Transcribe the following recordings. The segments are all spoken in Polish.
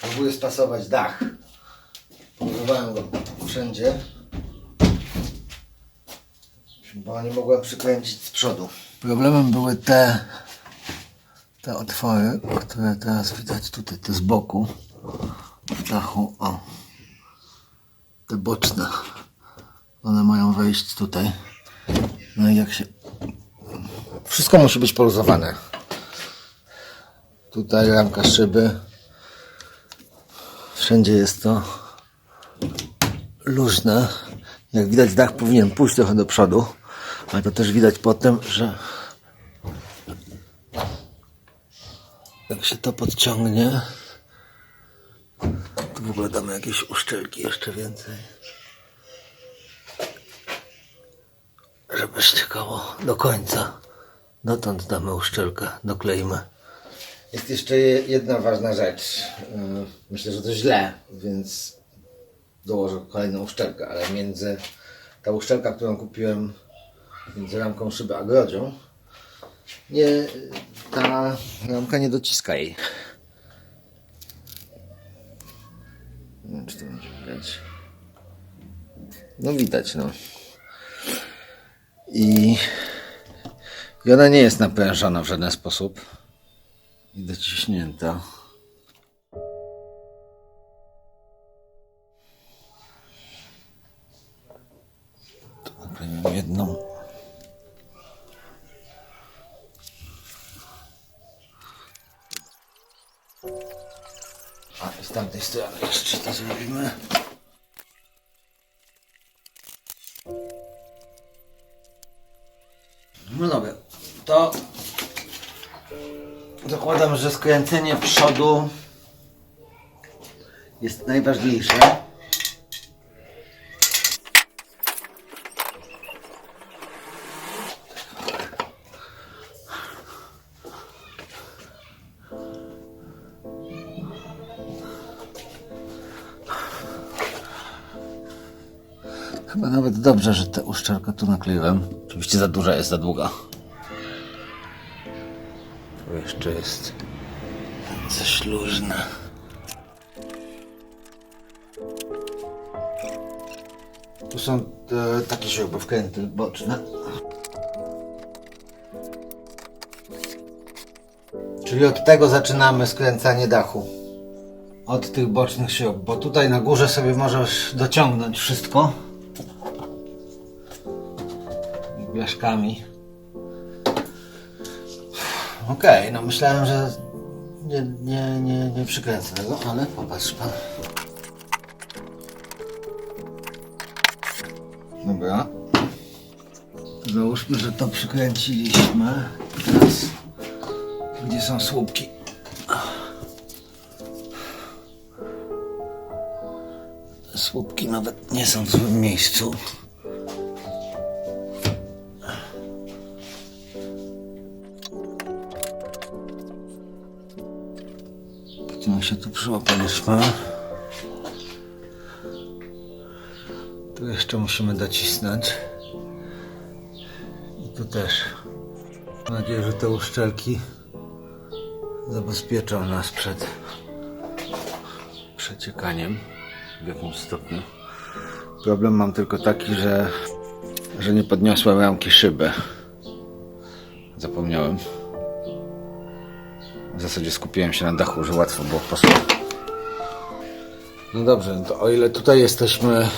Próbuję spasować dach. Używałem go wszędzie. Bo nie mogłem przykręcić z przodu. Problemem były te, te otwory, które teraz widać tutaj, te z boku w dachu. O, te boczne. One mają wejść tutaj. No i jak się. Wszystko musi być poluzowane. Tutaj ramka szyby. Wszędzie jest to luźne. Jak widać, dach powinien pójść trochę do przodu, ale to też widać po tym, że jak się to podciągnie, tu w ogóle damy jakieś uszczelki jeszcze więcej. Żeby ściekało do końca. Dotąd damy uszczelkę, dokleimy. Jest jeszcze je- jedna ważna rzecz. Yy, Myślę, że to źle, więc dołożę kolejną uszczelkę, ale między ta uszczelka, którą kupiłem między ramką szyby a grodzią, nie, ta ramka nie dociska jej. Nie wiem, czy to będzie widać. No widać, no. I, I ona nie jest naprężona w żaden sposób. I dociśnięta. Tu nakleję jedną. A z tamtej strony jeszcze to zrobimy. Zakładam, że skręcenie przodu jest najważniejsze. Chyba nawet dobrze, że tę uszczelkę tu nakleiłem. Oczywiście za duża jest, za długa. Jeszcze jest coś luźne. Tu są e, takie śrubowkręty boczne. Czyli od tego zaczynamy skręcanie dachu. Od tych bocznych śrub, bo tutaj na górze sobie możesz dociągnąć wszystko. Blaszkami. Okej, no myślałem, że nie, nie, nie, nie przykręcę tego, ale popatrz pan. Dobra. Załóżmy, że to przykręciliśmy. Teraz gdzie są słupki? Słupki nawet nie są w złym miejscu. Tu przyłapaliśmy. Tu jeszcze musimy docisnąć. I tu też. Mam nadzieję, że te uszczelki zabezpieczą nas przed przeciekaniem w jakimś stopniu. Problem mam tylko taki, że, że nie podniosłem ramki szyby. Zapomniałem. W zasadzie skupiłem się na dachu, że łatwo było posłuchać. No dobrze, to o ile tutaj jesteśmy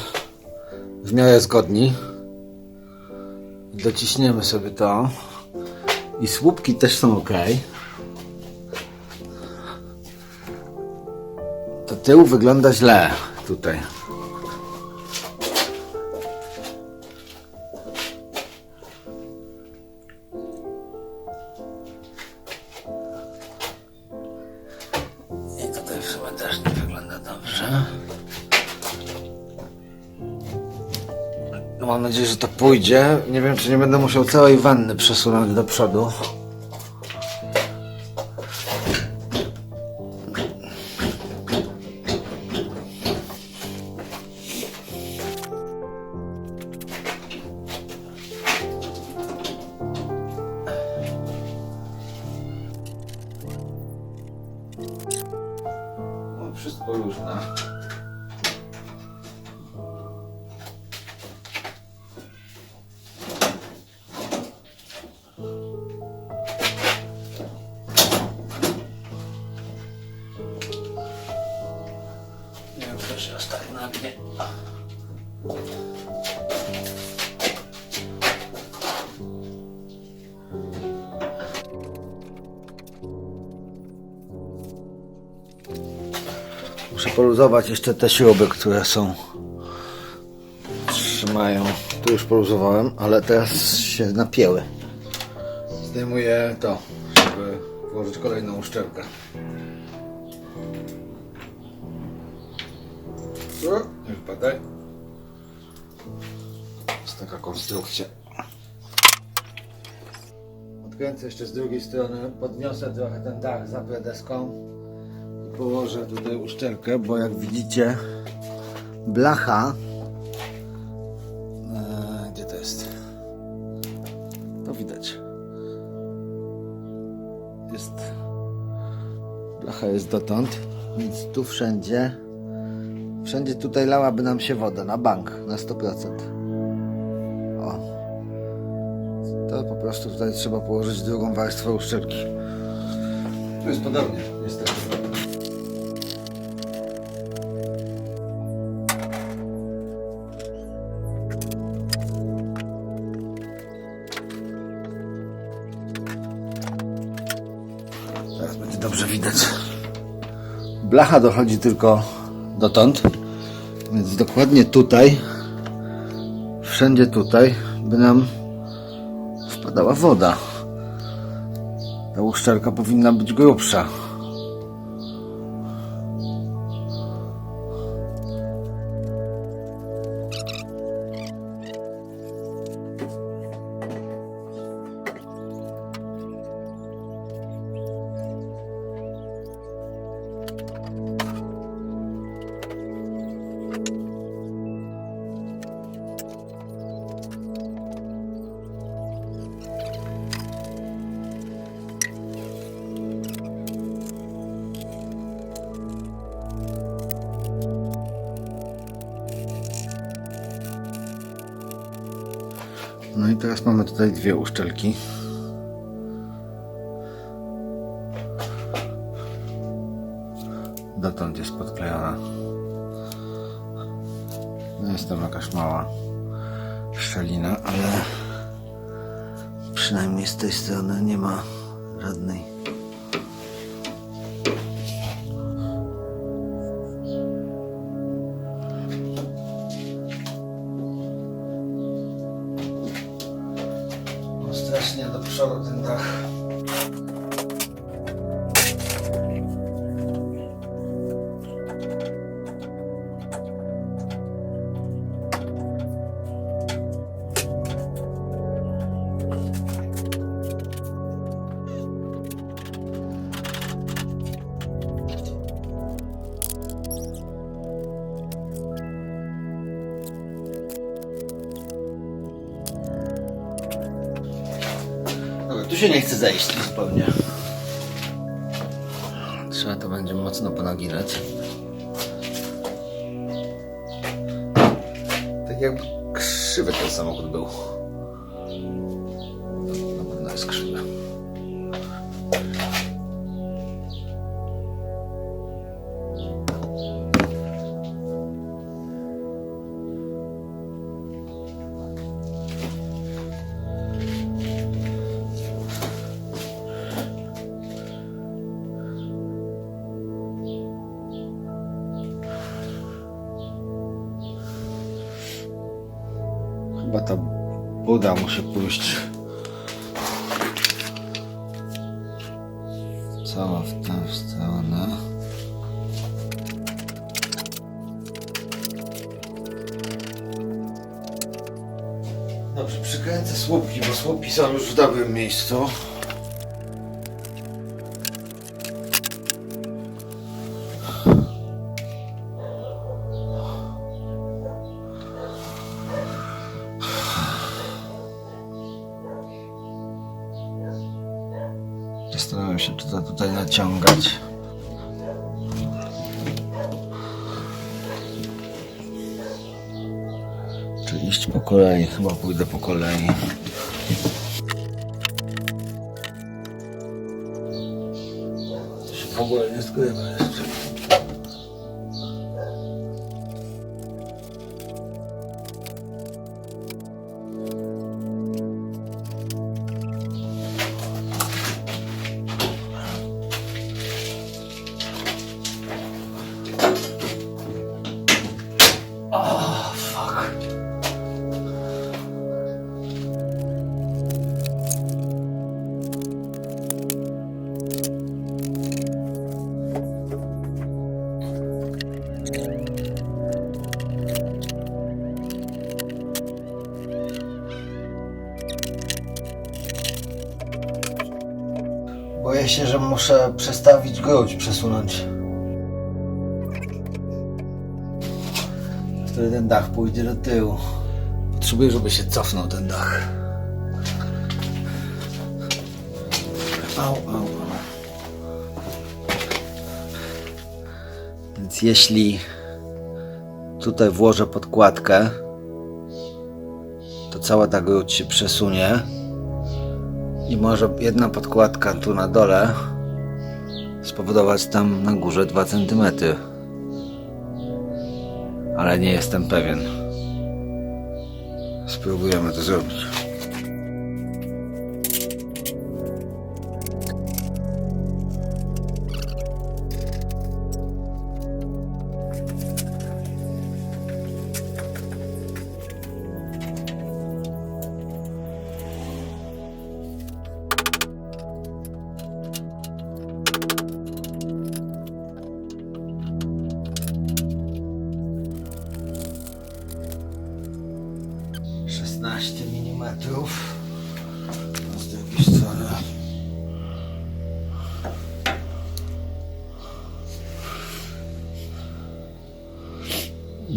w miarę zgodni, dociśniemy sobie to i słupki też są ok. To tył wygląda źle tutaj. No mam nadzieję, że to pójdzie. Nie wiem, czy nie będę musiał całej wanny przesunąć do przodu. No, wszystko już. No. Muszę poluzować jeszcze te śruby, które są trzymają. Tu już poluzowałem, ale teraz się napięły. Zdejmuję to, żeby włożyć kolejną uszczelkę. Nie wypadaj. Jest taka konstrukcja. Odkręcę jeszcze z drugiej strony, podniosę trochę ten dach za deską i położę tutaj uszczelkę, bo jak widzicie blacha e, gdzie to jest? To widać. Jest blacha jest dotąd, więc tu wszędzie wszędzie tutaj lałaby nam się woda na bank na 100%. O. To po prostu tutaj trzeba położyć drugą warstwę uszczelki. Tu jest podobnie, niestety. Dobrze widać. Blacha dochodzi tylko dotąd, więc dokładnie tutaj, wszędzie tutaj by nam wpadała woda. Ta uszczelka powinna być grubsza. No i teraz mamy tutaj dwie uszczelki. Dotąd jest podklejona. No jest tam jakaś mała szczelina, ale przynajmniej z tej strony nie ma żadnej. Strasznie do przodu ten tu się nie chce zejść zupełnie. Trzeba to będzie mocno ponaginać. Tak jakby krzywy ten samochód był. Chyba ta buda musi pójść cała w tę stronę. Dobrze, przykręcę słupki, bo słupki są już w dobrym miejscu. tutaj naciągać. Czy iść po kolei? Chyba pójdę po kolei. W ogóle nie zgrywa jeszcze. Boję się, że muszę przestawić grudź, przesunąć. Wtedy ten dach pójdzie do tyłu. Potrzebuję, żeby się cofnął ten dach. Au, au, au. Więc jeśli tutaj włożę podkładkę, to cała ta grudź się przesunie i może jedna podkładka tu na dole spowodować tam na górze 2 cm. Ale nie jestem pewien. Spróbujemy to zrobić.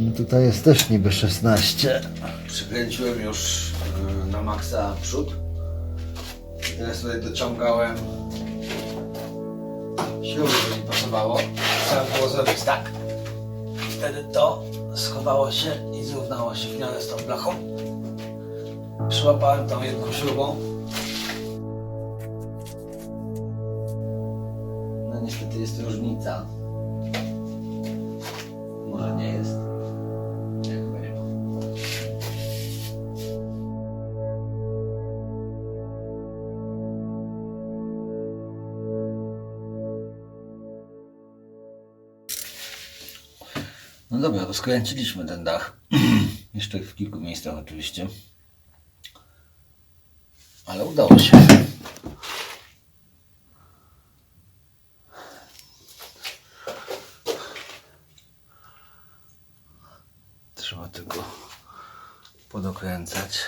Tutaj jest też niby 16. Przykręciłem już y, na maksa przód. Teraz tutaj dociągałem śruby, by mi pasowało. Trzeba było zrobić tak. Wtedy to schowało się i zrównało się w miarę z tą blachą. Przyłapałem tą jedną śrubą. No niestety jest różnica. No dobra, rozkręciliśmy ten dach. Jeszcze w kilku miejscach oczywiście. Ale udało się. Trzeba tylko podokręcać.